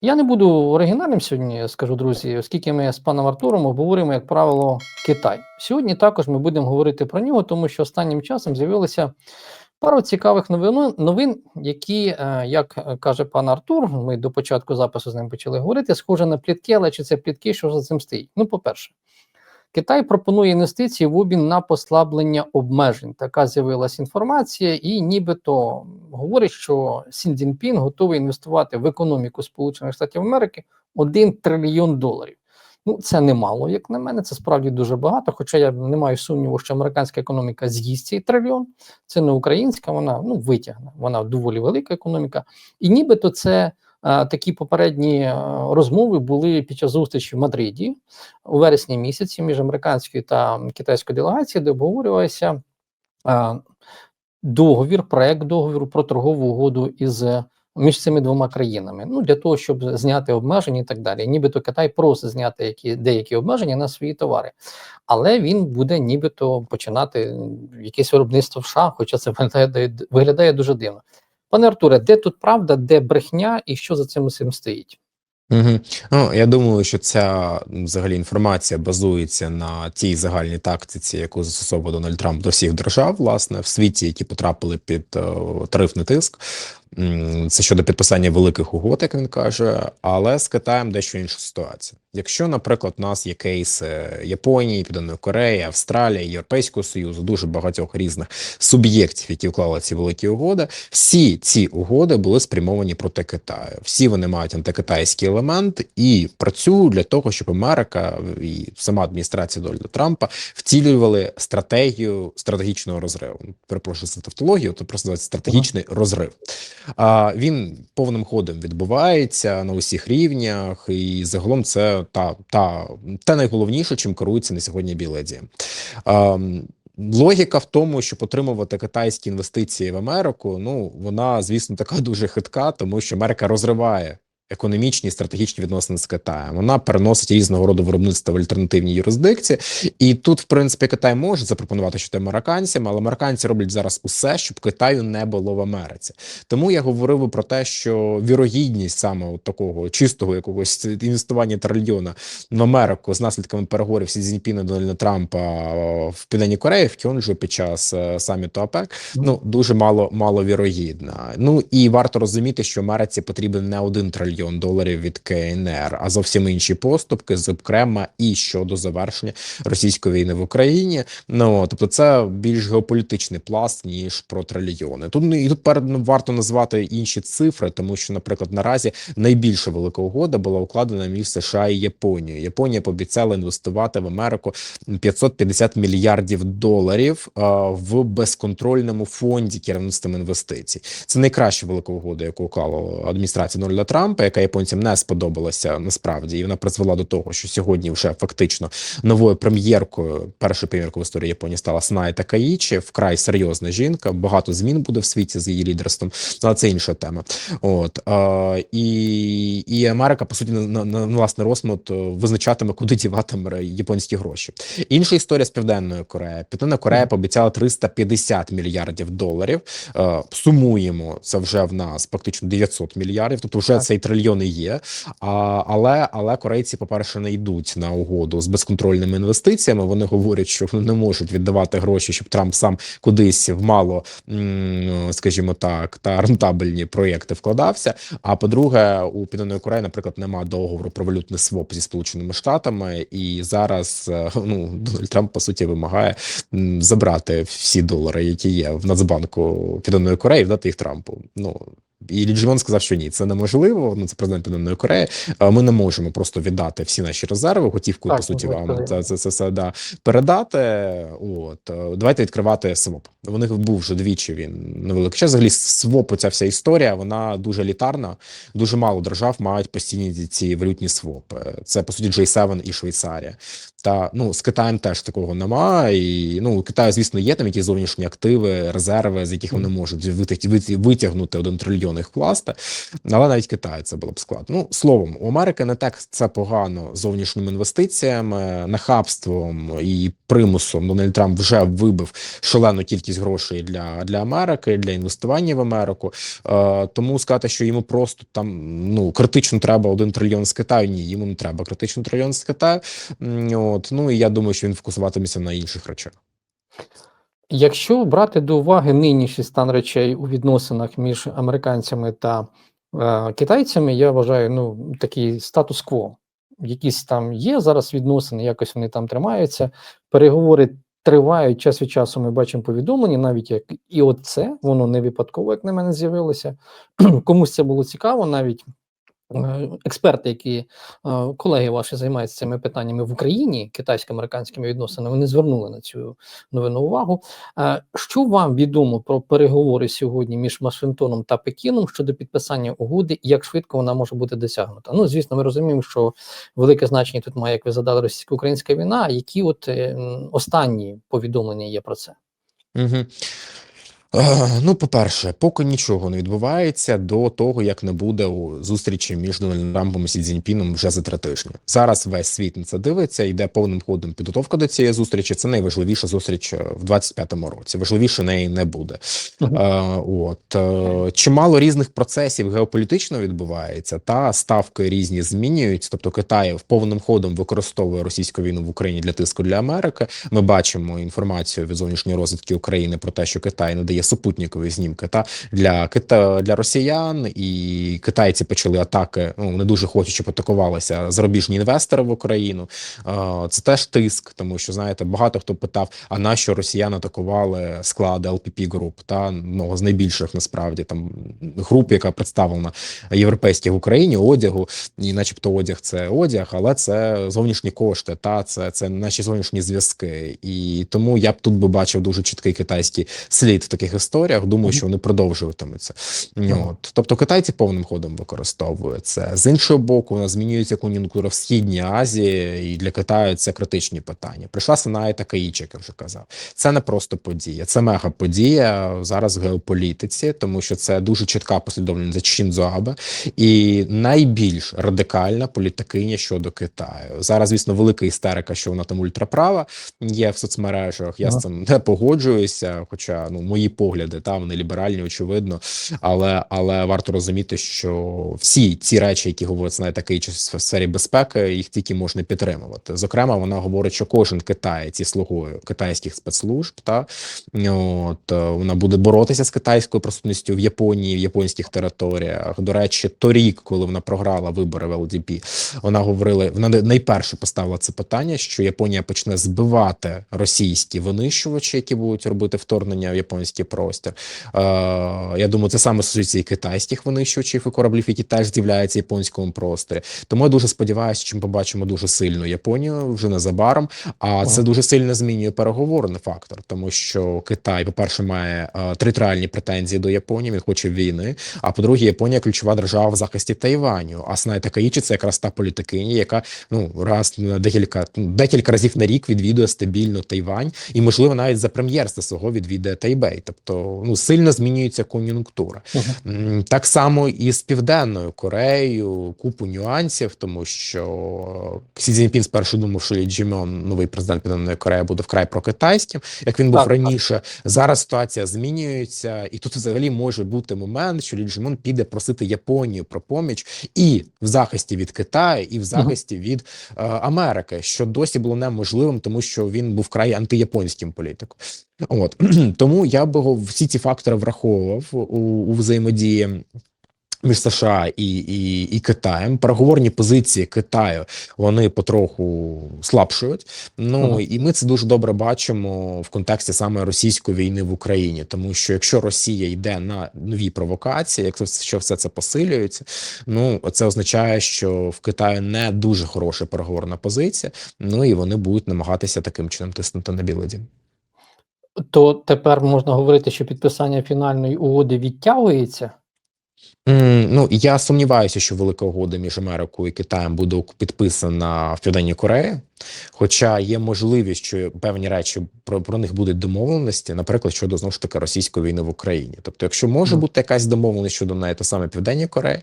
Я не буду оригінальним сьогодні, скажу друзі, оскільки ми з паном Артуром обговорюємо, як правило, Китай. Сьогодні також ми будемо говорити про нього, тому що останнім часом з'явилося пару цікавих новин, новин які, е, як каже пан Артур, ми до початку запису з ним почали говорити, схоже на плітки, але чи це плітки, що за цим стоїть? Ну, по-перше, Китай пропонує інвестиції в обмін на послаблення обмежень. Така з'явилася інформація, і нібито говорить, що Сін Цзіньпін готовий інвестувати в економіку Сполучених Штатів Америки 1 трильйон доларів. Ну, це немало, як на мене, це справді дуже багато. Хоча я не маю сумніву, що американська економіка з'їсть цей трильйон. Це не українська, вона ну витягне. Вона доволі велика економіка, і нібито це. Е, такі попередні е, розмови були під час зустрічі в Мадриді у вересні місяці між американською та китайською делегацією, де обговорювався е, договір, проект договіру про торгову угоду із між цими двома країнами. Ну для того, щоб зняти обмеження і так далі. Нібито Китай просить зняти які деякі обмеження на свої товари, але він буде нібито починати якесь виробництво в США, хоча це виглядає, виглядає дуже дивно. Пане Артуре, де тут правда, де брехня і що за цим усім стоїть? Угу. Ну, я думаю, що ця взагалі інформація базується на тій загальній тактиці, яку застосовував Дональд Трамп до всіх держав, власне, в світі, які потрапили під е, тарифний тиск. Це щодо підписання великих угод, як він каже, але з Китаєм дещо інша ситуація. Якщо, наприклад, у нас є кейси Японії, Південної Кореї, Австралії, Європейського Союзу, дуже багатьох різних суб'єктів, які вклали ці великі угоди, всі ці угоди були спрямовані проти Китаю. Всі вони мають антикитайський елемент і працюють для того, щоб Америка і сама адміністрація Дональда Трампа втілювали стратегію стратегічного розриву. Перепрошую за тавтологію, то просто стратегічний -huh. розрив. А він повним ходом відбувається на усіх рівнях, і загалом це та та те найголовніше, чим керується на сьогодні Біледі. Логіка в тому, щоб отримувати китайські інвестиції в Америку. Ну вона, звісно, така дуже хитка, тому що Америка розриває економічні і стратегічні відносини з Китаєм. Вона переносить різного роду виробництва в альтернативні юрисдикції, і тут, в принципі, Китай може запропонувати щось американцям, але американці роблять зараз усе, щоб Китаю не було в Америці. Тому я говорив про те, що вірогідність саме от такого чистого якогось інвестування трильйона в Америку з наслідками переговорів Сі Цзіньпіна Дональда Трампа в Південній Кореї в Кьонджу під час е, саміту АПЕК. Ну дуже мало мало вірогідна. Ну і варто розуміти, що Америці потрібен не один трильйон мільйон доларів від КНР, а зовсім інші поступки, зокрема, і щодо завершення російської війни в Україні. Ну тобто, це більш геополітичний пласт ніж про трильйони. Тут і тут перед ну, варто назвати інші цифри, тому що, наприклад, наразі найбільша велика угода була укладена між США і Японією. Японія пообіцяла інвестувати в Америку 550 мільярдів доларів в безконтрольному фонді керівництвом інвестицій. Це найкраща велика угода, яку уклала адміністрація Дональда Трампа яка японцям не сподобалася насправді, і вона призвела до того, що сьогодні вже фактично новою прем'єркою, першою прем'єркою в історії Японії стала Снай Такаїчі, вкрай серйозна жінка. Багато змін буде в світі з її лідерством. Але це інша тема. От а, і і Америка по суті на, на, на власне розмут визначатиме, куди діватиме японські гроші. Інша історія з південною Кореєю. Південна Корея пообіцяла 350 мільярдів доларів. А, сумуємо це вже в нас фактично 900 мільярдів. Тобто, вже цей трильйон мільйони є. А, Але але корейці, по перше, не йдуть на угоду з безконтрольними інвестиціями. Вони говорять, що вони не можуть віддавати гроші, щоб Трамп сам кудись в мало, скажімо так, та рентабельні проєкти вкладався. А по-друге, у Південної Кореї, наприклад, немає договору про валютний своп зі сполученими штатами, і зараз е, ну Дональд Трамп по суті вимагає забрати всі долари, які є в Нацбанку Південної Кореї, вдати їх Трампу. Ну і Ліджмон сказав, що ні, це неможливо. Ну це президент Південної Кореї. Ми не можемо просто віддати всі наші резерви, готівкою по суті вам це це, це, це да передати. От давайте відкривати СВОП. У них був вже двічі. Він невеликий час. Взагалі СВОП, ця вся історія. Вона дуже літарна. Дуже мало держав мають постійні ці валютні СВОПи. Це по суті J7 і Швейцарія. Та ну з Китаєм теж такого нема. І ну у Китаю, звісно, є там якісь зовнішні активи, резерви, з яких вони можуть витяг- витягнути один трильйон їх вкласти. Але навіть Китаю це було б складно. Ну словом, у Америки не так це погано зовнішніми інвестиціями, нахабством і примусом. Дональд Трамп вже вибив шалену кількість грошей для, для Америки, для інвестування в Америку. Е, тому сказати, що йому просто там ну критично треба один трильйон з Китаю. Ні, йому не треба критично трильйон з Китаю. От ну і я думаю, що він фокусуватиметься на інших речах. Якщо брати до уваги нинішній стан речей у відносинах між американцями та е, китайцями, я вважаю, ну такий статус-кво. Якісь там є зараз відносини, якось вони там тримаються. Переговори тривають час від часу. Ми бачимо повідомлення, навіть як і от це воно не випадково, як на мене з'явилося. Комусь це було цікаво, навіть експерти, які е, колеги ваші займаються цими питаннями в Україні, китайсько-американськими відносинами, вони звернули на цю новину увагу. Е, Що вам відомо про переговори сьогодні між Вашингтоном та Пекіном щодо підписання угоди, і як швидко вона може бути досягнута? Ну, звісно, ми розуміємо, що велике значення тут має, як ви задали, російсько-українська війна. Які от е, останні повідомлення є про це? Угу. Е, ну, по-перше, поки нічого не відбувається до того, як не буде у зустрічі між Дональдом Трампом і Сі Цзіньпіном вже за три тижні. Зараз весь світ на це дивиться, йде повним ходом підготовка до цієї зустрічі. Це найважливіша зустріч е, в 25-му році. Важливіше неї не буде. Мгм. Е, от чимало різних процесів геополітично відбувається, та ставки різні змінюються. Тобто Китай в повним ходом використовує російську війну в Україні для тиску для Америки. Ми бачимо інформацію від зовнішньої розвідки України про те, що Китай надає супутникові знімки та для Кита для росіян, і китайці почали атаки. Ну не дуже хочуть, щоб атакувалися зарубіжні інвестори в Україну. Це теж тиск, тому що знаєте, багато хто питав: а на що росіяни атакували склади LPP груп, та ну з найбільших насправді там груп, яка представлена європейських в Україні, одягу, і, начебто, одяг це одяг, але це зовнішні кошти, та це, це наші зовнішні зв'язки. І тому я б тут би бачив дуже чіткий китайський слід в таких історіях. Думаю, що вони продовжуватимуться. От. Тобто китайці повним ходом використовують це. З іншого боку, у нас змінюється кон'юнктура в Східній Азії, і для Китаю це критичні питання. Прийшла Синай Такаїчі, як я вже казав. Це не просто подія, це мега подія зараз в геополітиці, тому що це дуже чітка послідовність Шінзо Абе і найбільш радикальна політикиня щодо Китаю. Зараз, звісно, велика істерика, що вона там ультраправа є в соцмережах. Я з цим не погоджуюся. Хоча ну мої погляди та вони ліберальні, очевидно. Але але варто розуміти, що всі ці речі, які говорить Синай Такаїчі в сфері безпеки, їх тільки можна підтримувати. Зокрема, вона говорить, що кожен китаєць є слугою китайських спецслужб. Та от е, вона буде боротися з китайською присутністю в Японії, в японських територіях. До речі, торік, коли вона програла вибори в ЛДП, вона говорила, вона найперше поставила це питання, що Японія почне збивати російські винищувачі, які будуть робити вторгнення в японський простір. Е, я думаю, це саме стосується і китайських винищувачів і кораблів, які теж з'являються в японському просторі. Тому я дуже сподіваюся, що ми побачимо дуже сильну Японію вже незабаром. А це дуже сильно змінює переговорний фактор, тому що Китай, по-перше, має е, територіальні претензії до Японії. Він хоче війни. А по-друге, Японія ключова держава в захисті Тайваню. А Синай Такаїчі – це якраз та політикиня, яка ну раз на декілька ну, декілька разів на рік відвідує стабільно Тайвань, і можливо навіть за прем'єрства свого відвідає Тайбей. Тобто ну сильно змінюється кон'юнктура. Мгм. М, Так само і з південною Кореєю купу нюансів, тому що Сі Цзіньпін спершу думав, що Лі Джімьон, новий президент Південної Кореї, буде вкрай прокитайським, як він був Так, так. раніше. Зараз ситуація змінюється, і тут взагалі може бути момент, що Лі Джимон піде просити Японію про поміч і в захисті від Китаю, і в захисті від е, Америки, що досі було неможливим, тому що він був край антияпонським політиком. От тому я би всі ці фактори враховував у, у взаємодії. Між США і, і, і Китаєм переговорні позиції Китаю вони потроху слабшують. Ну Ага. і ми це дуже добре бачимо в контексті саме російської війни в Україні, тому що якщо Росія йде на нові провокації, якщо що все це посилюється, ну це означає, що в Китаї не дуже хороша переговорна позиція. Ну і вони будуть намагатися таким чином тиснути на Білий Дім. То тепер можна говорити, що підписання фінальної угоди відтягується. Ну я сумніваюся, що велика угода між Америкою і Китаєм буде підписана в Південній Кореї. Хоча є можливість, що певні речі про, про них будуть домовленості, наприклад, щодо знову ж таки російської війни в Україні. Тобто, якщо може бути якась домовленість щодо неї, то саме Південній Кореї,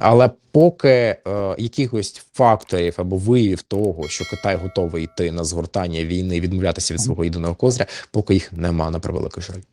але поки е, якихось факторів або виявів того, що Китай готовий йти на згортання війни, і відмовлятися від свого єдиного козиря, поки їх нема на превеликий жаль.